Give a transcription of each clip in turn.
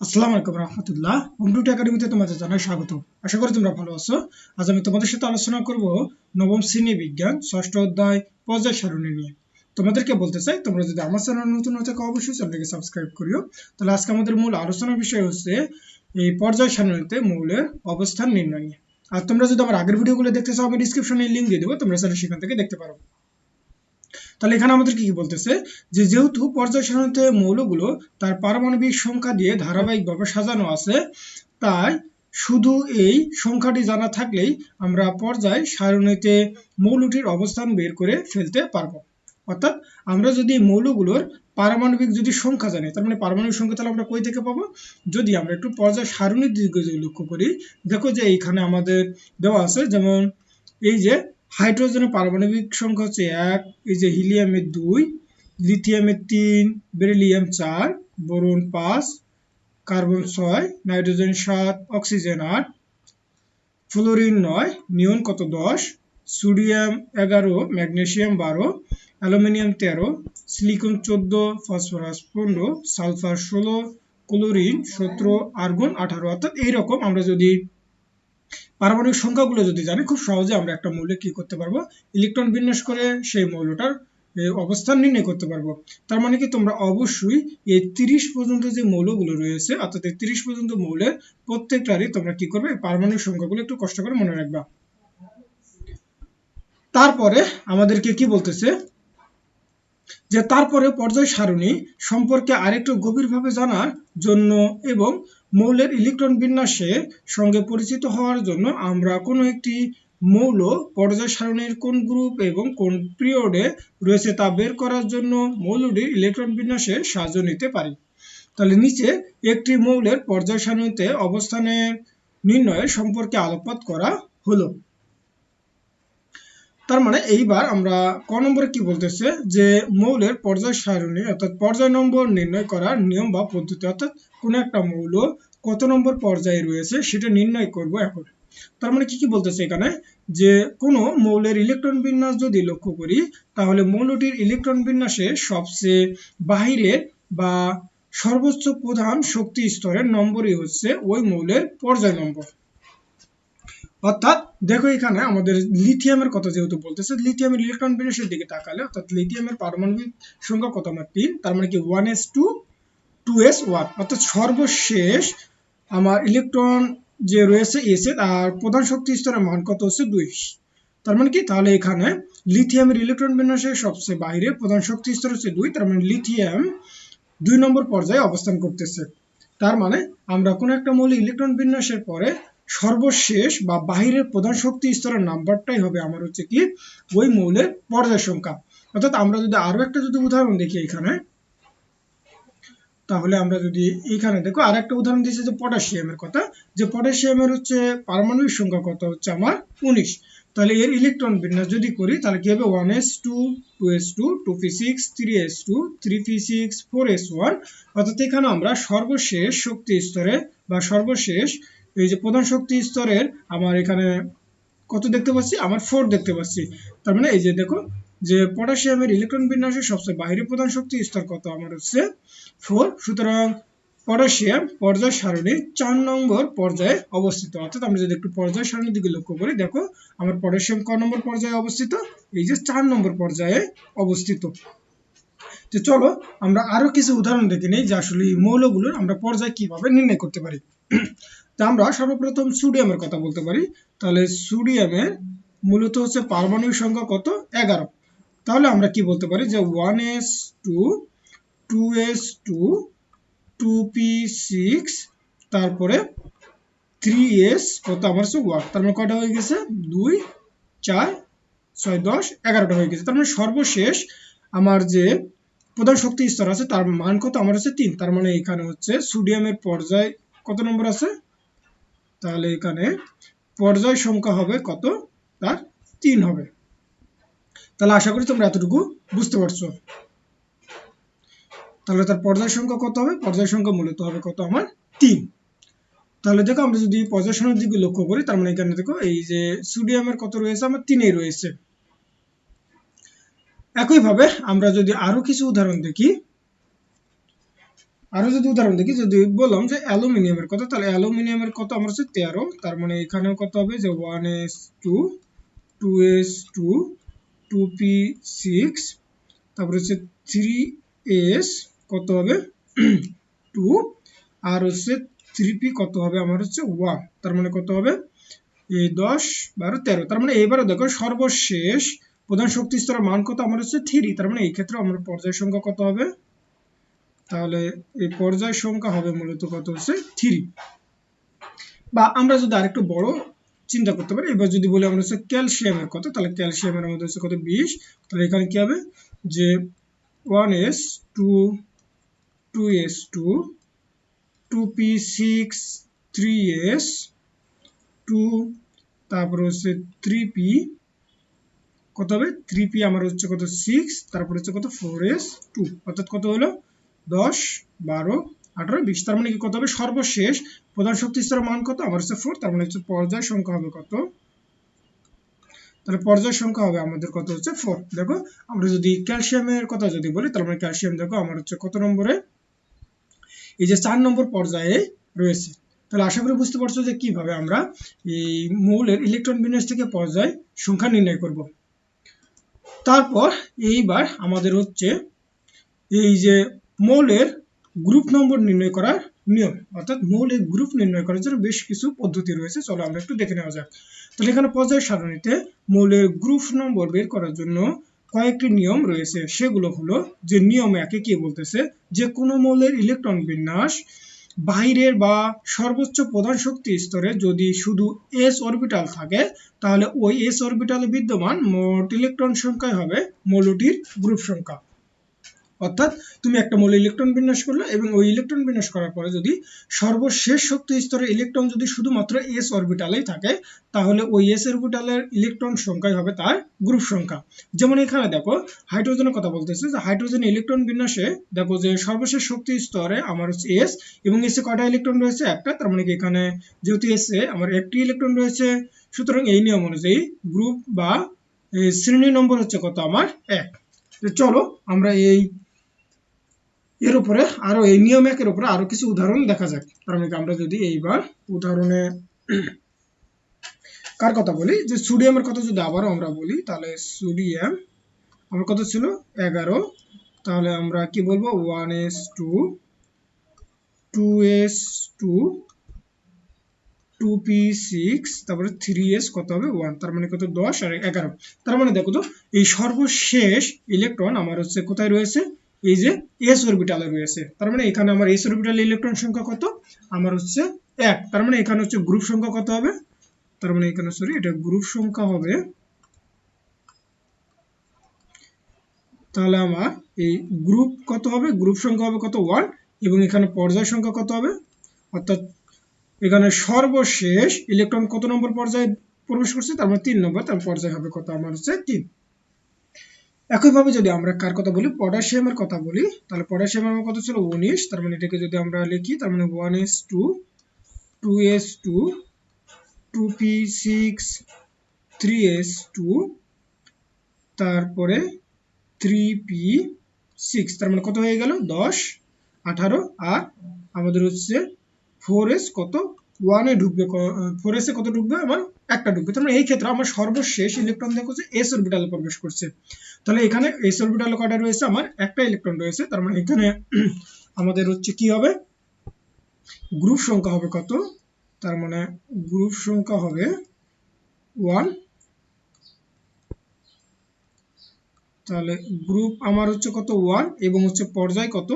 আসসালামু আলাইকুম রহমতুল্লাহ। কম্পিউটার একাডেমিতে তোমাদের জানাই স্বাগত। আশা করি তোমরা ভালো আছো। আজ আমি তোমাদের সাথে আলোচনা করব নবম শ্রেণি বিজ্ঞান, ষষ্ঠ অধ্যায়, পর্যায় সারণী নিয়ে। তোমাদেরকে বলতে চাই, তোমরা যদি আমার চ্যানেল নতুন হয়ে থাকো, অবশ্যই চ্যানেলকে সাবস্ক্রাইব করিও। তাহলে আজকে আমাদের মূল আলোচনার বিষয় হচ্ছে এই পর্যায় সারণীতে মৌলের অবস্থান নির্ণয় নিয়ে। আর তোমরা যদি আমার আগের ভিডিওগুলো দেখতে চাও, আমি ডিসক্রিপশনে লিঙ্ক দিয়ে দেবো, তোমরা চাইলে সেখান থেকে দেখতে পারো। তাহলে এখানে আমাদের কি কি বলতেছে? যে যেহেতু পর্যায় সারণীতে মৌলগুলো তার পারমাণবিক সংখ্যা দিয়ে ধারাবাহিকভাবে সাজানো আছে, তাই শুধু এই সংখ্যাটি জানা থাকলেই আমরা পর্যায় সারণীতে মৌলটির অবস্থান বের করে ফেলতে পারব। অর্থাৎ আমরা যদি মৌলগুলোর পারমাণবিক যদি সংখ্যা জানি, তার মানে পারমাণবিক সংখ্যা তাহলে আমরা কই থেকে পাবো? যদি আমরা একটু পর্যায় সারণীর দিকে যদি লক্ষ্য করি, দেখো যে এইখানে আমাদের দেওয়া আছে, যেমন এই যে হাইড্রোজেনের পারমাণবিক সংখ্যা হচ্ছে এক, এই যে হিলিয়ামের দুই, লিথিয়ামের তিন, বেরিলিয়াম চার, বোরন পাঁচ, কার্বন ছয়, নাইট্রোজেন সাত, অক্সিজেন আট, ফ্লোরিন নয়, নিয়ন কত দশ, সোডিয়াম এগারো, ম্যাগনেসিয়াম বারো, অ্যালুমিনিয়াম তেরো, সিলিকন চোদ্দ, ফসফরাস পনেরো, সালফার ষোলো, ক্লোরিন সতেরো, আর্গন আঠারো। অর্থাৎ এইরকম আমরা যদি পারমাণবিক সংখ্যাগুলো যদি জানি, খুব সহজে আমরা একটা মৌলে কি করতে পারব? ইলেকট্রন বিন্যাস করে সেই মৌলটার অবস্থান নির্ণয় করতে পারব। তার মানে কি, তোমরা অবশ্যই এই তিরিশ পর্যন্ত যে মৌলগুলো রয়েছে, অর্থাৎ এই তিরিশ পর্যন্ত মৌলের প্রত্যেকটারই তোমরা কি করবে? পারমাণবিক সংখ্যাগুলো একটু কষ্ট করে মনে রাখবা। তারপরে আমাদেরকে কি বলতেছে? যে তারপরে পর্যায় সারণী সম্পর্কে আরেকটু গভীরভাবে জানার জন্য এবং মৌলের ইলেকট্রন বিন্যাসের সঙ্গে পরিচিত হওয়ার জন্য আমরা কোনো একটি মৌল পর্যায় সারণীর কোন গ্রুপ এবং কোন পিরিয়ডে রয়েছে তা বের করার জন্য মৌলটির ইলেকট্রন বিন্যাসের সাহায্য নিতে পারি। তাহলে নিচে একটি মৌলের পর্যায় সারণীতে অবস্থানের নির্ণয়ের সম্পর্কে আলোকপাত করা হলো। তার মানে এইবার আমরা ক নম্বরে কি বলতেছে? যে মৌলের পর্যায় সারণী, অর্থাৎ পর্যায় নম্বর নির্ণয় করার নিয়ম বা পদ্ধতি, অর্থাৎ কোন একটা মৌল কত নম্বর পর্যায়ে রয়েছে সেটা নির্ণয় করব এখন। তার মানে কি কি বলতেছে এখানে? যে কোনো মৌলের ইলেকট্রন বিন্যাস যদি লক্ষ্য করি, তাহলে মৌলটির ইলেকট্রন বিন্যাসে সবচেয়ে বাহিরের বা সর্বোচ্চ প্রধান শক্তি স্তরের নম্বরই হচ্ছে ওই মৌলের পর্যায় নম্বর। অর্থাৎ, দেখো এখানে আমাদের লিথিয়ামের কথা যেহেতু বলতেছে লিথিয়ামের ইলেকট্রন বিন্যাসের দিকে তাকালে, অর্থাৎ লিথিয়ামের পারমাণবিক সংখ্যা কত আমার তিন, তার মানে কি one s two two s one অর্থাৎ সর্বশেষ আমার ইলেকট্রন যে রয়েছে এসে আর প্রধান শক্তি স্তরের মান কত হচ্ছে দুই। তার মানে কি? তাহলে এখানে লিথিয়ামের ইলেকট্রন বিন্যাসের সবচেয়ে বাইরে প্রধান শক্তি স্তর হচ্ছে দুই, তার মানে লিথিয়াম দুই নম্বর পর্যায়ে অবস্থান করতেছে। তার মানে আমরা কোনো একটা মৌল ইলেকট্রন বিন্যাসের পরে সর্বশেষ বা বাহিরের প্রধান শক্তি স্তরের নাম্বারটাই হবে আমার হচ্ছে কি ওই মৌলের পর্যায় সংখ্যা। অর্থাৎ আমরা যদি আরও একটা যদি উদাহরণ দেখি এখানে, তাহলে আমরা যদি এখানে দেখো আর একটা উদাহরণ দিয়েছে যে পটাশিয়ামের কথা। যে পটাশিয়ামের হচ্ছে পারমাণবিক সংখ্যা কত হচ্ছে আমার উনিশ। তাহলে এর ইলেকট্রন বিন্যাস যদি করি, তাহলে কি হবে? One s two two s two two p six three s two, three p six four s one. অর্থাৎ এখানে আমরা সর্বশেষ শক্তি স্তরে বা সর্বশেষ এই যে প্রধান শক্তি স্তরের আমার এখানে কত দেখতে পাচ্ছি? আমার ফোর দেখতে পাচ্ছি। তার মানে এই যে দেখো, যে পটাশিয়ামের ইলেকট্রন বিন্যাসের সবচেয়ে বাইরে প্রধান শক্তি স্তর কত? আমার হচ্ছে ফোর সুতরাং পটাশিয়াম পর্যায় সারণীর চার নম্বর পর্যায়ে অবস্থিত। অর্থাৎ আমরা যদি একটু পর্যায় সারণীর দিকে লক্ষ্য করি, দেখো, আমার পটাশিয়াম ক নম্বর পর্যায়ে অবস্থিত? এই যে চার নম্বর পর্যায়ে অবস্থিত। তো চলো, আমরা আরও কিছু উদাহরণ দেখে নিই যে আসলে এই মৌলগুলোর আমরা পর্যায় কীভাবে নির্ণয় করতে পারি। তা আমরা সর্বপ্রথম সোডিয়ামের কথা বলতে পারি। তাহলে সোডিয়ামের মূলত হচ্ছে পারমাণবিক সংখ্যা কত? এগারো। তাহলে আমরা কি বলতে পারি যে one s two two s two two p six, তারপরে থ্রি এস কত? আমার হচ্ছে ওয়ান। তার মানে কটা হয়ে গেছে? দুই, চার, ছয়, দশ, এগারোটা হয়ে গেছে। তার মানে সর্বশেষ আমার যে প্রধান শক্তি স্তর আছে, তার মান কত? আমার হচ্ছে তিন। তার মানে এখানে হচ্ছে সোডিয়ামের পর্যায় কত নম্বর আছে? তাহলে এখানে পর্যায় সংখ্যা হবে কত? তার তিন হবে। তাহলে আশা করি তোমরা এতটুকু বুঝতে পারছ। তাহলে তার পর্যায় সংখ্যা কত হবে? পর্যায় সংখ্যা মূলত হবে কত? আমার তিন। তাহলে দেখো, আমরা যদি পর্যায় দিকে লক্ষ্য করি, তার মানে এখানে দেখো, এই যে সোডিয়ামের কত রয়েছে? আমার তিনেই রয়েছে। একইভাবে আমরা যদি আরও কিছু উদাহরণ দেখি আরও যদি উদাহরণ দেখি যদি বললাম যে অ্যালুমিনিয়ামের কত, তাহলে অ্যালুমিনিয়ামের কত আমার হচ্ছে তেরো, তার মানে এখানেও কত হবে যে one s two two s two two p six তারপরে হচ্ছে থ্রি এস কত হবে? টু আর হচ্ছে থ্রি পি কত হবে? আমার হচ্ছে ওয়ান তার মানে কত হবে? এই দশ বারো তেরো, তার মানে এবারে দেখো সর্বশেষ প্রধান শক্তি স্তরের মান কত? আমার হচ্ছে থ্রি তার মানে এই ক্ষেত্রে আমার পর্যায় সংখ্যা কত হবে? তাহলে এই পর্যায় সংখ্যা হবে মূলত কত হচ্ছে থ্রি বা আমরা যদি আরেকটু বড় চিন্তা করতে পারি, এবার যদি বলি আমরা হচ্ছে ক্যালসিয়ামের কত, তাহলে ক্যালসিয়ামের আমাদের হচ্ছে কত, বিশ। তাহলে এখানে কি হবে? যে one s two two s two two p six three s two তারপর হচ্ছে থ্রি পি কত হবে? থ্রি পি আমার হচ্ছে কত সিক্স তারপর হচ্ছে কত ফোর এস টু অর্থাৎ কত হলো? দশ, বারো, আঠারো, বিশ। তার মানে কি কত হবে? সর্বশেষ প্রধান শক্তি স্তরের মান কত? আমার হচ্ছে ফোর তার মানে হচ্ছে পর্যায় সংখ্যা হবে কত? তাহলে পর্যায় সংখ্যা হবে আমাদের কত হচ্ছে? ফোর দেখো, আমরা যদি ক্যালসিয়ামের কথা যদি বলি তাহলে আমরা ক্যালসিয়াম দেখো, আমার হচ্ছে কত নম্বরে? এই যে চার নম্বর পর্যায়ে রয়েছে। তাহলে আশা করি বুঝতে পারছ যে কীভাবে আমরা এই মৌলের ইলেকট্রন বিন্যাস থেকে পর্যায় সংখ্যা নির্ণয় করব। তারপর এইবার আমাদের হচ্ছে এই যে মৌলের গ্রুপ নম্বর নির্ণয় করার নিয়ম। অর্থাৎ মৌলের গ্রুপ নির্ণয় করার জন্য বেশ কিছু পদ্ধতি রয়েছে। চলো আমরা একটু দেখে নেওয়া যাক। তাহলে এখানে পর্যায় সারণীতে মৌলের গ্রুপ নম্বর বের করার জন্য কয়েকটি নিয়ম রয়েছে। সেগুলো হলো যে নিয়ম একে কি বলতেছে? যে কোনো মৌলের ইলেকট্রন বিন্যাস বাইরের বা সর্বোচ্চ প্রধান শক্তি স্তরে যদি শুধু এস অরবিটাল থাকে, তাহলে ওই এস অরবিটালে বিদ্যমান মোট ইলেকট্রন সংখ্যাই হবে মৌলটির গ্রুপ সংখ্যা। অর্থাৎ তুমি একটা মৌল ইলেকট্রন বিন্যাস করলে এবং ওই ইলেকট্রন বিন্যাস করার পরে যদি সর্বশেষ শক্তি স্তরে ইলেকট্রন যদি শুধুমাত্র এস অরবিটালেই থাকে, তাহলে ওই এস অরবিটালের ইলেকট্রন সংখ্যাই হবে তার গ্রুপ সংখ্যা। যেমন এখানে দেখো, হাইড্রোজেনের কথা বলতেছে যে হাইড্রোজেন ইলেকট্রন বিন্যাসে দেখো যে সর্বশেষ শক্তি স্তরে আমার হচ্ছে এস এবং এসে কটা ইলেকট্রন রয়েছে? একটা, তার মানে কি এখানে যেহেতু এসে আমার একটি ইলেকট্রন রয়েছে, সুতরাং এই নিয়ম অনুযায়ী গ্রুপ বা শ্রেণি নম্বর হচ্ছে কত? আমার এক। চলো আমরা এই এর উপরে আরও এই নিয়ম একের উপরে আরও কিছু উদাহরণ দেখা যাক। তার আমরা যদি এইবার উদাহরণে কার কথা বলি? যে সোডিয়ামের কথা যদি আবারও আমরা বলি, তাহলে সোডিয়াম আমার কত ছিল? এগারো। তাহলে আমরা কি বলব? One s two two s two two p six, তারপরে থ্রি এস কত হবে? ওয়ান। তার মানে কত? দশ আর এগারো। তার মানে দেখো তো, এই সর্বশেষ ইলেকট্রন আমার হচ্ছে কোথায় রয়েছে? এই যে এস অরবিটালে রয়েছে তার মানে এখানে আমার এস অরবিটালে ইলেকট্রন সংখ্যা কত? আমার হচ্ছে এক। তার মানে এখানে হচ্ছে গ্রুপ সংখ্যা কত হবে? তার মানে এখানে সরি এটা গ্রুপ সংখ্যা হবে। তাহলে আমার এই গ্রুপ কত হবে? গ্রুপ সংখ্যা হবে কত? ওয়ান এবং এখানে পর্যায় সংখ্যা কত হবে? অর্থাৎ এখানে সর্বশেষ ইলেকট্রন কত নম্বর পর্যায়ে প্রবেশ করছে? তার মানে তিন নম্বর। তার পর্যায় হবে কত? আমার হচ্ছে তিন। একইভাবে যদি আমরা কার কথা বলি? পটাশিয়ামের কথা বলি, তাহলে পটাশিয়ামের আমার কত ছিল? উনিশ। তার মানে এটাকে যদি আমরা লিখি, তার মানে one s two two s two two p six three s two তারপরে থ্রি পি সিক্স তার মানে কত হয়ে গেল? দশ, আঠারো, আর আমাদের হচ্ছে ফোর এস কত? ওয়ানে ঢুকবে ফোর এসে কত ঢুকবে? আমার একটা ঢুকবে। তার মানে এই ক্ষেত্রে আমার সর্বশেষ ইলেকট্রন দেখো যে এস অরবিটালে প্রবেশ করছে। তাহলে এখানে এস অরবিটালে কটা রয়েছে? আমার একটা ইলেকট্রন রয়েছে। তার মানে এখানে আমাদের হচ্ছে কি হবে? গ্রুপ সংখ্যা হবে কত? তার মানে গ্রুপ সংখ্যা হবে ওয়ান তাহলে গ্রুপ আমার হচ্ছে কত? ওয়ান এবং হচ্ছে পর্যায় কত?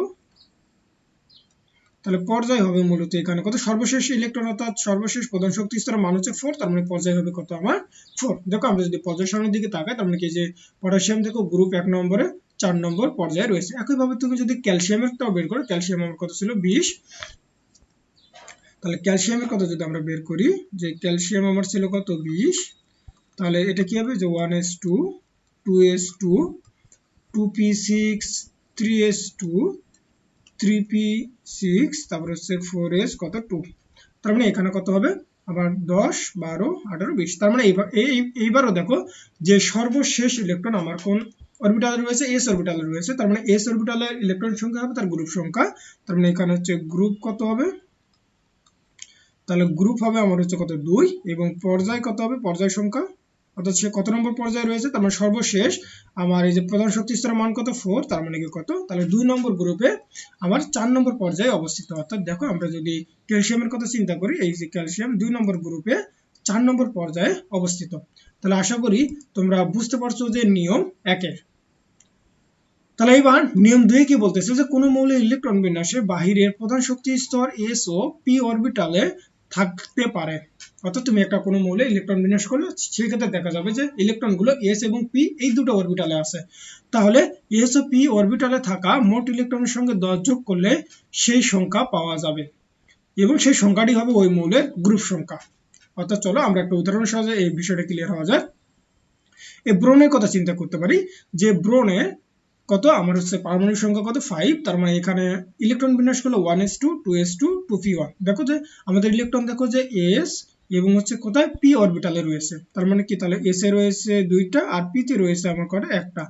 তাহলে পর্যায় হবে মূলত এখানে। কত? সর্বশেষ ইলেকট্রন অর্থাৎ সর্বশেষ প্রধান শক্তি স্তরের মান হচ্ছে ফোর তার মানে পর্যায় হবে কত আমার ফোর দেখো, আমরা যদি পর্যায় সারণীর দিকে তাকাই, তার মানে কি যে পটাশিয়াম দেখো গ্রুপ এক নম্বরে চার নম্বর পর্যায়ে রয়েছে। একইভাবে তুমি যদি ক্যালসিয়ামেরটাও বের করো ক্যালসিয়াম আমার কত ছিল? বিশ। তাহলে ক্যালসিয়ামের কথা যদি আমরা বের করি, যে ক্যালসিয়াম আমার ছিল কত? বিশ। তাহলে এটা কি হবে? যে one s two two s two two p six three s two three p six তারপর হচ্ছে ফোর এস কত? টু তার মানে এখানে কত হবে? আবার দশ, বারো, আঠারো, বিশ। তার মানে এইবার এইবারও দেখো যে সর্বশেষ ইলেকট্রন আমার কোন অরবিটালে রয়েছে? এস অরবিটালে রয়েছে। তার মানে এস অরবিটালের ইলেকট্রন সংখ্যা হবে তার গ্রুপ সংখ্যা। তার মানে এখানে হচ্ছে গ্রুপ কত হবে? তাহলে গ্রুপ হবে আমার হচ্ছে কত? দুই। এবং পর্যায় কত হবে? পর্যায় সংখ্যা? অর্থাৎ সে কত নম্বর পর্যায়ে রয়েছে, তার মানে সর্বশেষ আমার এই যে প্রধান শক্তি স্তরের মান কত? ফোর তার মানে কি কত? তাহলে দুই নম্বর গ্রুপে আমার চার নম্বর পর্যায়ে অবস্থিত। অর্থাৎ দেখো আমরা যদি ক্যালসিয়ামের কথা চিন্তা করি, এই যে ক্যালসিয়াম দুই নম্বর গ্রুপে চার নম্বর পর্যায়ে অবস্থিত। তাহলে আশা করি তোমরা বুঝতে পারছ যে নিয়ম একের। তাহলে এবার নিয়ম দুই কি বলতেছে? যে কোনো মৌলের ইলেকট্রন বিন্যাসে বাহিরের প্রধান শক্তি স্তর এস ও পি অরবিটালে থাকতে পারে। অর্থাৎ তুমি একটা কোনো মৌলে ইলেকট্রন বিন্যাস করলে সেক্ষেত্রে দেখা যাবে যে ইলেকট্রনগুলো এস এবং পি এই দুটো অরবিটালে আছে। তাহলে এস ও পি অরবিটালে থাকা মোট ইলেকট্রনের সঙ্গে দশ যোগ করলে সেই সংখ্যা পাওয়া যাবে। এবং সেই সংখ্যাটি হবে ওই মৌলের গ্রুপ সংখ্যা। অর্থাৎ চলো আমরা একটা উদাহরণ সাহায্যে এই বিষয়টা ক্লিয়ার হওয়া যায় এই ব্রণের কথা চিন্তা করতে পারি যে ব্রোনের কত? আমার হচ্ছে পারমাণবিক সংখ্যা কত? ফাইভ তার মানে এখানে ইলেকট্রন বিন্যাস করল one s two two s two two p one দেখো যে আমাদের ইলেকট্রন দেখো যে এস এবং হচ্ছে কোথায়? পি অরবিটালে রয়েছে। তার মানে কি? তাহলে এস এ রয়েছে দুইটা আর পি তে রয়েছে আমার কটা? একটা।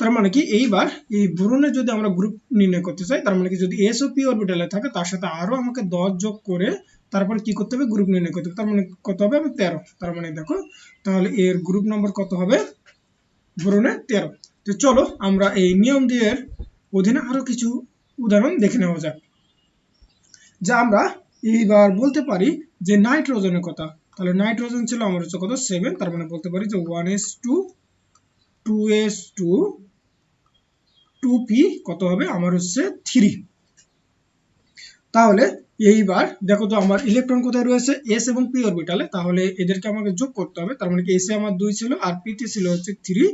তার মানে কি? এইবার এই বোরনে যদি আমরা গ্রুপ নির্ণয় করতে চাই, তার মানে কি? যদি এস ও পি অরবিটালে থাকে, তার সাথে আরও আমাকে দশ যোগ করে তারপর কি করতে হবে? গ্রুপ নির্ণয় করতে হবে। তার মানে কত হবে? আমি তেরো। তার মানে দেখো, তাহলে এর গ্রুপ নম্বর কত হবে? বোরনে তেরো। তো চলো আমরা এই নিয়ম দিয়ে অধীনে আরও কিছু উদাহরণ দেখে নেওয়া যাক। যা আমরা এইবার বলতে পারি যে নাইট্রোজেনের কথা। তাহলে নাইট্রোজেন ছিল আমার হচ্ছে কত? সেভেন। তার মানে বলতে পারি যে one s two two s two two p কত হবে? আমার হচ্ছে থ্রি। তাহলে এইবার, দেখো তো আমার ইলেকট্রন কোথায় রয়েছে? এস এবং পি অরবিটালে তাহলে এদেরকে আমাকে যোগ করতে হবে। তার মানে কি এস আমার দুই ছিল আর পি তে ছিল হচ্ছে থ্রি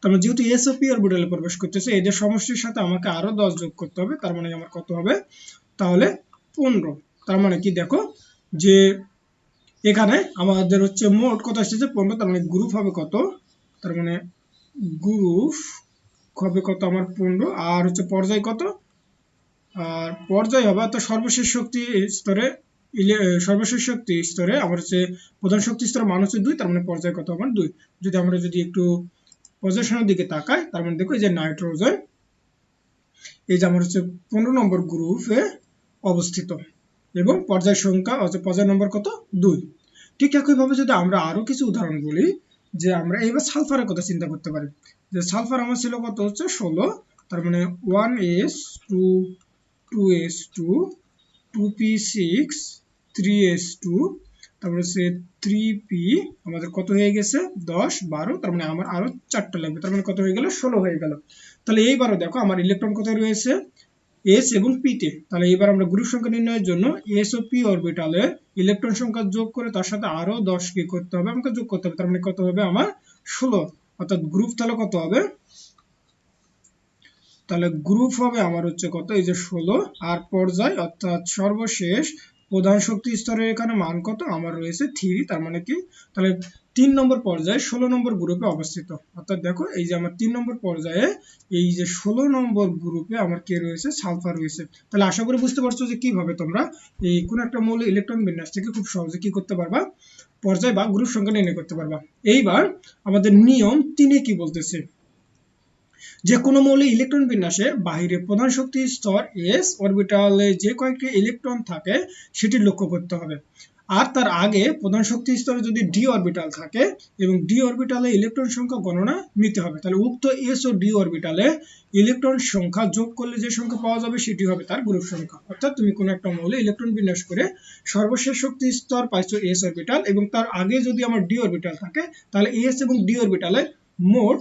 তার মানে যেহেতু এস ও পি অরবিটালে প্রবেশ করতেছে, এদের সমষ্টির সাথে আমাকে আরও দশ যোগ করতে হবে। তার মানে আমার কত হবে? তাহলে পনেরো। তার মানে কি, দেখো যে এখানে আমাদের হচ্ছে মোট কত আসছে পনেরো। তার মানে গ্রুপ হবে কত? তার মানে গ্রুপ হবে কত আমার পনেরো। আর হচ্ছে পর্যায় কত? আর পর্যায় হবে, অর্থাৎ সর্বশেষ শক্তি স্তরে সর্বশেষ শক্তি স্তরে আমার হচ্ছে প্রধান শক্তি স্তরে মান হচ্ছে দুই, তার মানে পর্যায় কত আমার দুই। যদি আমরা যদি একটু পজিশনের দিকে তাকাই, তার মানে দেখো এই যে নাইট্রোজেন এই যে আমার হচ্ছে পনেরো নম্বর গ্রুপে অবস্থিত এবং পর্যায় সংখ্যা অর্থাৎ পর্যায় নম্বর কত? দুই। ঠিক একইভাবে যদি আমরা আরও কিছু উদাহরণ বলি, যে আমরা এইবার সালফারের কথা চিন্তা করতে পারি। যে সালফার আমার ছিল কত হচ্ছে? ষোলো, তার মানে one s two two s two two p six three s two তারপরে হচ্ছে থ্রি পি আমাদের কত হয়ে গেছে? দশ, বারো, তার মানে আমার আরও চারটা লাগবে। তার মানে কত হয়ে গেল? ষোলো হয়ে গেল। তাহলে এইবারও দেখো আমার ইলেকট্রন কোথায় রয়েছে? এস এবং পি তে। তাহলে এবার আমরা গ্রুপ সংখ্যা নির্ণয়ের জন্য এস ও পি অরবিটালে ইলেকট্রন সংখ্যা যোগ করে তার সাথে আরও দশ কি করতে হবে। আমাকে যোগ করতে হবে, তার মানে কত হবে আমার ষোলো। অর্থাৎ গ্রুপ তাহলে কত হবে? তাহলে গ্রুপ হবে আমার হচ্ছে কত? এই যে ষোলো। আর পর্যায়, অর্থাৎ সর্বশেষ প্রধান শক্তি স্তরের এখানে মান কত? আমার রয়েছে থ্রি তার মানে কি? তাহলে তিন নম্বর পর্যায়ে ষোলো নম্বর গ্রুপে অবস্থিত। অর্থাৎ দেখো, এই যে আমার তিন নম্বর পর্যায়ে এই যে ষোলো নম্বর গ্রুপে আমার কে রয়েছে? সালফার রয়েছে। তাহলে আশা করি বুঝতে পারছ যে কীভাবে তোমরা এই কোন একটা মৌল ইলেকট্রন বিন্যাস থেকে খুব সহজে কি করতে পারবা? পর্যায় বা গ্রুপ সংখ্যা নির্ণয় করতে পারবা। এইবার আমাদের নিয়ম তিনে কি বলতেছে? যে কোনো মৌলে ইলেকট্রন বিন্যাসে বাহিরে প্রধান শক্তি স্তর এস অরবিটালে যে কয়েকটি ইলেকট্রন থাকে, সেটি লক্ষ্য করতে হবে। আর তার আগে প্রধান শক্তি স্তরে যদি ডি অরবিটাল থাকে এবং ডি অরবিটালে ইলেকট্রন সংখ্যা গণনা নিতে হবে, তাহলে উক্ত এস ও ডি অরবিটালে ইলেকট্রন সংখ্যা যোগ করলে যে সংখ্যা পাওয়া যাবে সেটি হবে তার গ্রুপ সংখ্যা। অর্থাৎ তুমি কোনো একটা মৌলে ইলেকট্রন বিন্যাস করে সর্বশেষ শক্তি স্তর পাইছো এস অরবিটাল এবং তার আগে যদি আমার ডি অরবিটাল থাকে, তাহলে এস এবং ডি অরবিটালে মোট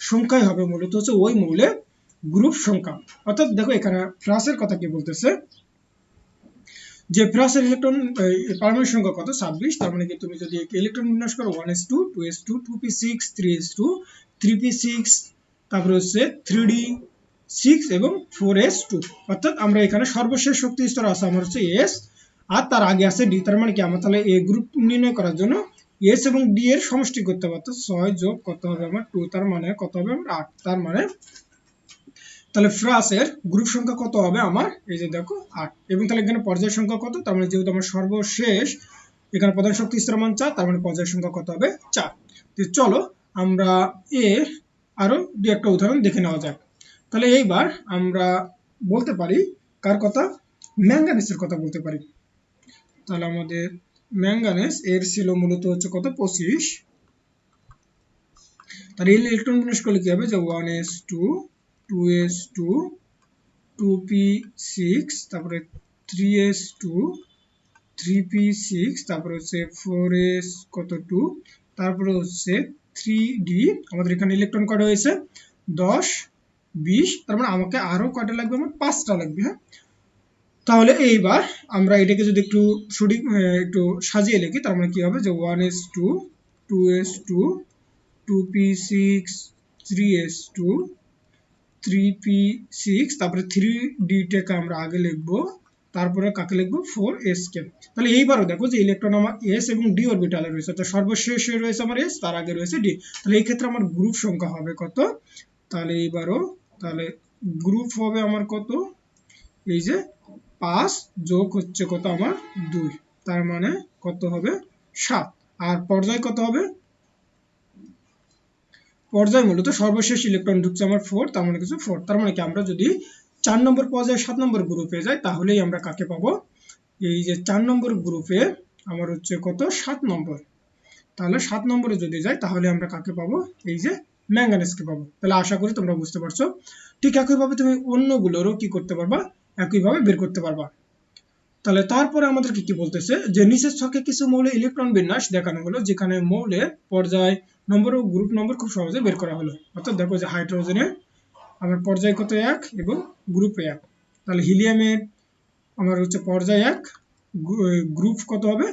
সংখ্যাই হবে মূলত হচ্ছে ওই মৌলের গ্রুপ সংখ্যা। অর্থাৎ দেখো এখানে ফ্রাসের কথা কি বলতেছে? যে ফ্রাসের ইলেকট্রন পারমাণবিক সংখ্যা কত? ছাব্বিশ। তার মানে কি তুমি যদি ইলেকট্রন বিন্যাস করো one s two two s two two p six three s two three p six তারপরে হচ্ছে থ্রি ডি সিক্স এবং ফোর এস টু অর্থাৎ আমরা এখানে সর্বশেষ শক্তি স্তর আছে, আমার হচ্ছে এস আর তার আগে আছে ডি তার মানে কি, আমার তাহলে এ গ্রুপ নির্ণয় করার জন্য এস এবং ডি এর সমষ্টি করতে অর্থাৎ ছয় যোগ কত হবে আমার টু তার মানে কত হবে আমার আট, তার মানে তাহলে ফ্রাসের গ্রুপ সংখ্যা কত হবে আমার? এই যে দেখো, আট। এবং তাহলে এখানে পর্যায় সংখ্যা কত? তার মানে যেহেতু আমার সর্বশেষ, এখানে প্রধান শক্তি স্তর মান চার, তার মানে পর্যায় সংখ্যা কত হবে চার। তো চলো, আমরা এ আরও দু একটা উদাহরণ দেখে নেওয়া যাক। তাহলে এইবার আমরা বলতে পারি কার কথা? ম্যাঙ্গানিসের কথা বলতে পারি। তাহলে আমাদের ম্যাঙ্গানেস এর ছিল মূলত হচ্ছে কত? পঁচিশ। তাহলে এই ইলেকট্রন বিন্যাস করলে কি হবে? যে one s two two s two two p six তারপরে three s two three p six তারপরে হচ্ছে ফোর এস কত টু তারপরে হচ্ছে থ্রি ডি আমাদের এখানে ইলেকট্রন কয়টা হয়েছে? দশ, বিশ তার মানে আমাকে আরও কয়টা লাগবে? আমার পাঁচটা লাগবে হ্যাঁ? তাহলে এইবার আমরা এটাকে যদি একটু সঠিক একটু সাজিয়ে লিখি, তার মানে কি হবে যে one s two two s two two p six three s two three p six তারপরে থ্রি ডিটাকে আমরা আগে লিখব, তারপরে কাকে লিখব? ফোর এস কে। তাহলে এইবারও দেখো যে ইলেকট্রন আমার এস এবং ডি অরবিটালে রয়েছে, অর্থাৎ সর্বশেষে রয়েছে আমার এস তার আগে রয়েছে ডি তাহলে এই ক্ষেত্রে আমার গ্রুপ সংখ্যা হবে কত? তাহলে এইবারও, তাহলে গ্রুপ হবে আমার কত? এই যে পাঁচ যোগ হচ্ছে কত আমার দুই। তার মানে কত হবে সাত। আর পর্যায় কত হবে? পর্যায় মূলত সর্বশেষ ইলেকট্রন ঢুকছে আমার ফোর তার মানে কিছু ফোর তার মানে কি আমরা যদি চার নম্বর পর্যায়ে সাত নম্বর গ্রুপে যাই, তাহলেই আমরা কাকে পাবো? এই যে চার নম্বর গ্রুপে আমার হচ্ছে কত? সাত নম্বর। তাহলে সাত নম্বরে যদি যাই, তাহলে আমরা কাকে পাবো? এই যে ম্যাঙ্গানেসকে পাবো। তাহলে আশা করি তোমরা বুঝতে পারছ। ঠিক একইভাবে তুমি অন্যগুলোরও কি করতে পারবা? একইভাবে বের করতে পারবা। তাহলে তারপরে আমাদের কি কি বলতেছে? যে নিচের ছকে কিছু মৌলের ইলেকট্রন বিন্যাস দেখানো হলো, যেখানে মৌলের পর্যায় নম্বর ও গ্রুপ নম্বর খুব সহজে বের করা হলো। অর্থাৎ দেখো যে হাইড্রোজেনে আমার পর্যায় কত এক এবং গ্রুপে এক। তাহলে হিলিয়ামের আমার হচ্ছে পর্যায় এক গ্রুপ কত হবে?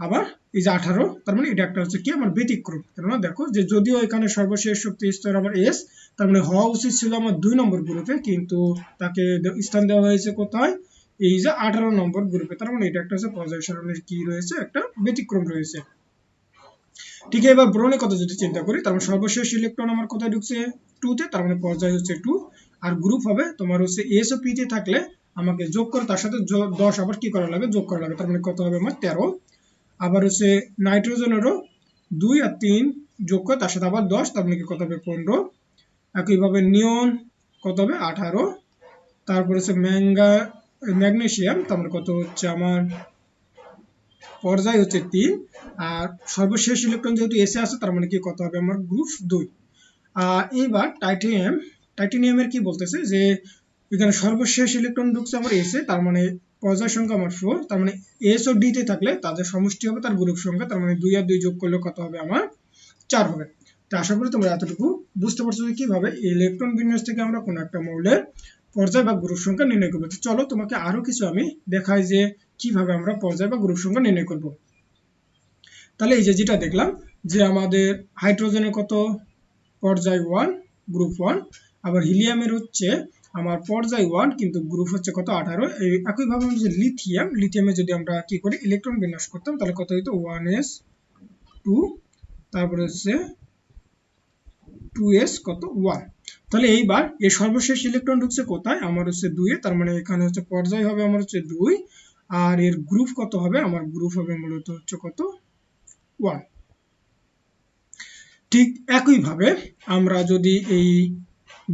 আবার এই যে আঠারো, তার মানে এটা একটা হচ্ছে কি? আমার ব্যতিক্রম। কেননা দেখো যে যদিও এখানে সর্বশেষ শক্তি স্তর আমার এস তার মানে হওয়া উচিত ছিল আমার দুই নম্বর গ্রুপে, কিন্তু তাকে স্থান দেওয়া হয়েছে কোথায়? এই যে আঠারো নম্বর গ্রুপে। তার মানে এটা একটা হচ্ছে পর্যায় সারণীর কি রয়েছে? একটা ব্যতিক্রম রয়েছে। ঠিক এবার ব্রনে কথা যদি চিন্তা করি, তার মানে সর্বশেষ ইলেকট্রন আমার কোথায় ঢুকছে? টুতে তার মানে পর্যায় হচ্ছে টু আর গ্রুপ হবে তোমার হচ্ছে এস ও পিতে থাকলে আমাকে যোগ করে, তার সাথে দশ আবার কি করা লাগে যোগ করা লাগে তার মানে কত হবে আমার? তেরো। আবার হচ্ছে নাইট্রোজেনেরও দুই আর তিন যোগ করে, তার সাথে আবার দশ, তার মানে কি কত হবে? পনেরো। একইভাবে নিয়ন কত হবে? আঠারো। তারপর হচ্ছে ম্যাঙ্গা ম্যাগনেশিয়াম তার মানে কত হচ্ছে আমার? পর্যায় হচ্ছে তিন। আর সর্বশেষ ইলেকট্রন যেহেতু এসে আছে, তার মানে কি কত হবে? আমার গ্রুপ দুই। এইবার টাইটেনিয়াম, টাইটেনিয়ামের কি বলতেছে? যে এখানে সর্বশেষ ইলেকট্রন ঢুকছে আমার এসে, তার মানে পর্যায় সংখ্যা আমার ফোর তার মানে এস ও ডিতে থাকলে তাদের সমষ্টি হবে তার গ্রুপ সংখ্যা, তার মানে দুই আর দুই যোগ করলে কত হবে আমার চার হবে। তো আশা করি তোমরা এতটুকু বুঝতে পারছ যে কীভাবে ইলেকট্রন বিন্যাস থেকে আমরা কোনো একটা মৌলের পর্যায় বা গ্রুপ সংখ্যা নির্ণয় করব। চলো তোমাকে আরও কিছু আমি দেখাই যে কীভাবে আমরা পর্যায় বা গ্রুপ সংখ্যা নির্ণয় করব। তাহলে এই যে যেটা দেখলাম যে আমাদের হাইড্রোজেনের কত? পর্যায় ওয়ান গ্রুপ ওয়ান আবার হিলিয়ামের হচ্ছে আমার পর্যায় ওয়ান কিন্তু গ্রুপ হচ্ছে কত? আঠারো। একইভাবে যে লিথিয়াম লিথিয়ামে যদি আমরা কি করি? ইলেকট্রন বিন্যাস করতাম, তাহলে কত হইতো? ওয়ান এস টু তারপরে হচ্ছে টু এস কত? ওয়ান তাহলে এইবার এই সর্বশেষ ইলেকট্রন ঢুকছে কোথায়? আমার হচ্ছে দুইয়ে তার মানে এখানে হচ্ছে পর্যায় হবে আমার হচ্ছে দুই, আর এর গ্রুপ কত হবে? আমার গ্রুপ হবে মূলত হচ্ছে কত? ওয়ান ঠিক একইভাবে আমরা যদি এই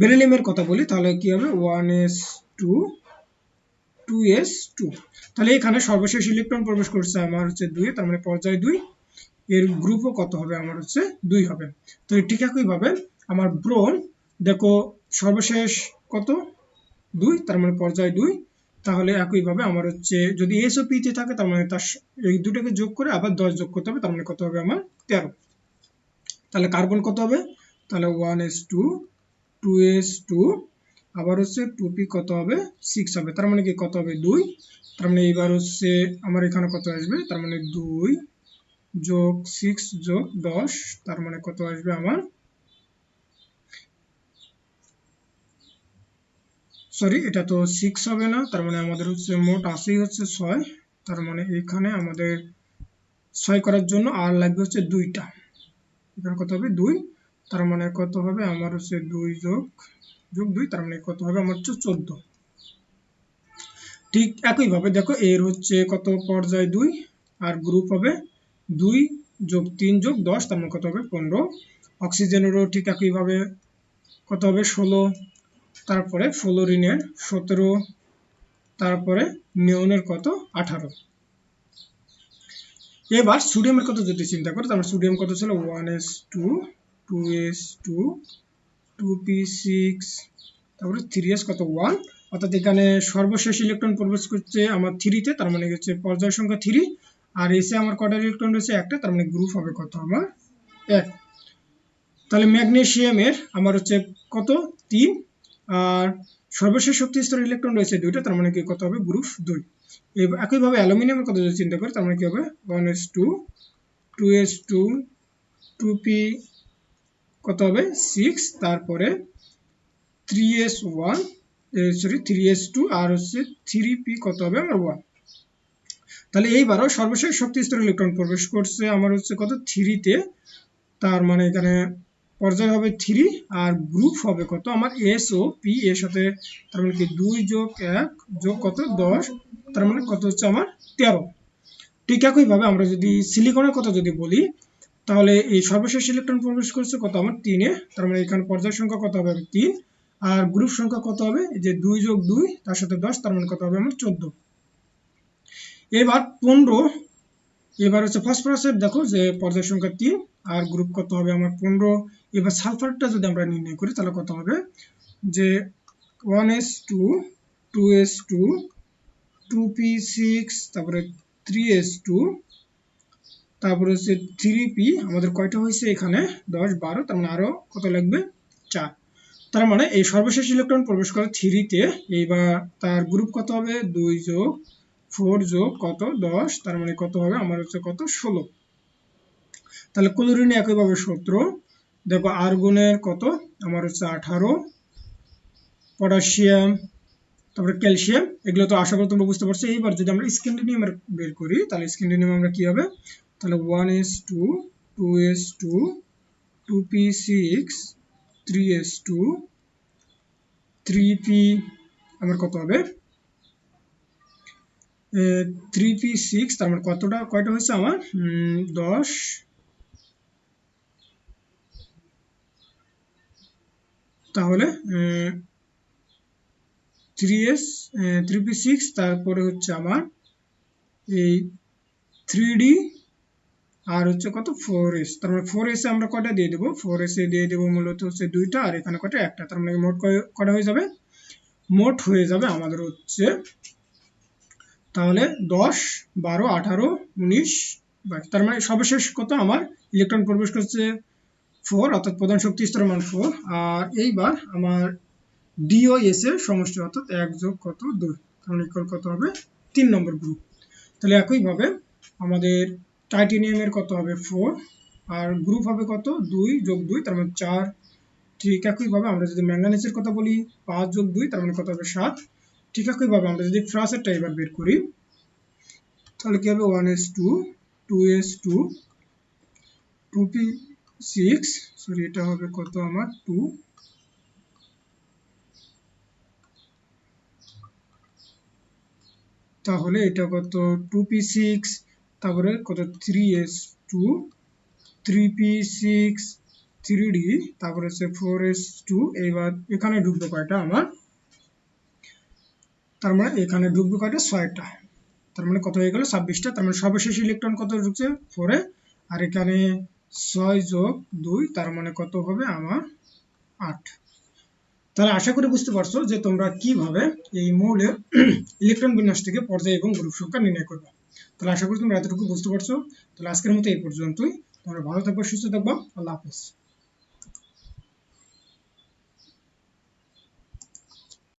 বেরিলিয়ামের কথা বলি, তাহলে কি হবে? One s two two s two তাহলে এখানে সর্বশেষ ইলেকট্রন প্রবেশ করছে আমার হচ্ছে দুই, তার মানে পর্যায় দুই। এর গ্রুপও কত হবে? আমার হচ্ছে দুই হবে। তো ঠিক একইভাবে আমার ব্রোন দেখো সর্বশেষ কত? দুই, তার মানে পর্যায় দুই। তাহলে একইভাবে আমার হচ্ছে যদি এস ও পিতে থাকে, তার মানে তার এই দুটাকে যোগ করে আবার দশ যোগ করতে হবে, তার মানে কত হবে আমার তেরো। তাহলে কার্বন কত হবে? তাহলে one s two two s two আবার হচ্ছে টু পি কত হবে? সিক্স হবে। তার মানে কি কত হবে? দুই। তার মানে এইবার হচ্ছে আমার এখানে কত আসবে? তার মানে দুই যোগ সিক্স যোগ দশ। তার মানে কত আসবে আমার? সরি এটা তো সিক্স হবে না। তার মানে আমাদের হচ্ছে মোট আসেই হচ্ছে ছয়। তার মানে এখানে আমাদের ছয় করার জন্য আর লাগবে হচ্ছে দুইটা। এখানে কত হবে? দুই। তার মানে কত হবে? আমার হচ্ছে দুই যোগ যোগ দুই, তার মানে কত হবে? আমার হচ্ছে চোদ্দ। ঠিক একইভাবে দেখো, এর হচ্ছে কত পর্যায়? দুই। আর গ্রুপ হবে দুই যোগ তিন যোগ দশ, তার মানে কত হবে? পনেরো। অক্সিজেনেরও ঠিক একইভাবে কত হবে? ষোলো। তারপরে ফ্লোরিনের সতেরো। তারপরে নিয়নের কত? আঠারো। এবার সোডিয়ামের কথা যদি চিন্তা করো, তাহলে সোডিয়াম কত ছিল? One s two two s two two p six তারপরে থ্রি এস কত? ওয়ান অর্থাৎ এখানে সর্বশেষ ইলেকট্রন প্রবেশ করছে আমার থ্রিতে তার মানে হচ্ছে পর্যায় সংখ্যা থ্রি আর এসে আমার কটার ইলেকট্রন রয়েছে? একটা, তার মানে গ্রুপ হবে কত? আমার এক। তাহলে ম্যাগনেসিয়ামের আমার হচ্ছে কত? তিন। আর সর্বশেষ শক্তি স্তর ইলেকট্রন রয়েছে দুইটা, তার মানে কি? কত হবে? গ্রুপ দুই। একইভাবে অ্যালুমিনিয়ামের কথা যদি চিন্তা করি, তার মানে কি হবে? One s two two s two two p কত হবে? সিক্স তারপরে three s one sorry three s two আর হচ্ছে থ্রি পি কত হবে? আমার ওয়ান তাহলে এইবারও সর্বশেষ শক্তি স্তর ইলেকট্রন প্রবেশ করছে। আমার হচ্ছে কত? থ্রিতে তার মানে এখানে পর্যায় হবে থ্রি আর গ্রুপ হবে কত? আমার এস ও পি এর সাথে তার মানে কি? দুই যোগ এক যোগ কত? দশ। তার মানে কত হচ্ছে? আমার তেরো। ঠিক একইভাবে আমরা যদি সিলিকনের কথা যদি বলি তাহলে এই সর্বশেষ ইলেকট্রন প্রবেশ করছে কত আমার তিনে তার মানে এখানে পর্যায় সংখ্যা কত হবে তিন, আর গ্রুপ সংখ্যা কত হবে? যে দুই যোগ দুই, তার সাথে দশ, তার মানে কত হবে আমার চোদ্দ। এবার পনেরো, এবার হচ্ছে ফসফরাসের দেখো যে পর্যায় সংখ্যা তিন, আর গ্রুপ কত হবে আমার পনেরো। এবার সালফারটা যদি আমরা নির্ণয় করি, তাহলে কত হবে? যে one s two two s two two p six তারপরে থ্রি এস টু তারপরে হচ্ছে থ্রি পি আমাদের কয়টা হয়েছে এখানে? দশ, বারো, তার মানে আরও কত লাগবে? চার। তার মানে এই সর্বশেষ ইলেকট্রন প্রবেশ করে থ্রিতে এইবার তার গ্রুপ কত হবে? দুই যোগ ফোর যোগ কত? দশ, তার মানে কত হবে? আমার হচ্ছে কত? ষোলো। তাহলে ক্লোরিনে একইভাবে সতেরো। দেখো আর্গনের কত? আমার হচ্ছে আঠারো। পটাশিয়াম তারপরে ক্যালসিয়াম এগুলো তো আশা করি তোমরা বুঝতে পারছ। এইবার যদি আমরা স্ক্যান্ডিনিয়াম বের করি, তাহলে স্ক্যান্ডিনিয়াম আমরা কি হবে? তাহলে one s two two s two two p six three s two three p আমার কত হবে? থ্রি পি সিক্স তার মানে কতটা, কয়টা হয়েছে আমার? দশ। তাহলে three s three p six তারপরে হচ্ছে আমার এই থ্রি ডি আর হচ্ছে কত? ফোর এস তার মানে ফোর এসে আমরা কটা দিয়ে দেবো? ফোর এসে দিয়ে দেবো মূলত হচ্ছে দুইটা, আর এখানে কটা একটা, তার মানে মোট কটা হয়ে যাবে? মোট হয়ে যাবে আমাদের হচ্ছে, তাহলে দশ, বারো, আঠারো, উনিশ তার মানে সর্বশেষ কত আমার? ইলেকট্রন প্রবেশ করছে ফোর অর্থাৎ প্রধান শক্তি স্তর মান ফোর আর এইবার আমার ডিও এস এর সমষ্টি, অর্থাৎ এক যোগ কত? দুই তাহলে ইকুয়াল কত হবে? তিন নম্বর গ্রুপ তাহলে একইভাবে আমাদের টাইটেনিয়ামের কত হবে? ফোর আর গ্রুপ হবে কত? দুই যোগ দুই, তার মানে চার। ঠিক একইভাবে আমরা যদি ম্যাঙ্গানিসের কথা বলি, পাঁচ যোগ দুই, তার মানে কত হবে? সাত। ঠিক একইভাবে আমরা যদি ফ্রাসেরটা এবার বের করি, তাহলে কি হবে? One s two two s two two p six sorry এটা হবে কত আমার? টু তাহলে এটা কত? টু পি সিক্স তারপরে কত? Three s two three p six three d তারপরে হচ্ছে ফোর এস টু এইবার এখানে ঢুকবে কয়টা আমার? তার মানে এখানে ঢুকবে কয়টা? ছয়টা। তার মানে কত হয়ে গেল? ছাব্বিশটা। তার মানে সর্বশেষ ইলেকট্রন কত ঢুকছে? ফোরে আর এখানে ছয় যোগ দুই, তার মানে কত হবে আমার? আট। তাহলে আশা করি বুঝতে পারছ যে তোমরা কীভাবে এই মৌলের ইলেকট্রন বিন্যাস থেকে পর্যায় এবং গ্রুপ সংখ্যা নির্ণয় করবে। তাহলে আশা করি তোমরা এতটুকু বুঝতে পারছ। তাহলে আজকের মতো এই পর্যন্তই। তোমরা ভালো থাকব, সুস্থ থাকবা। আল্লাহ হাফিজ।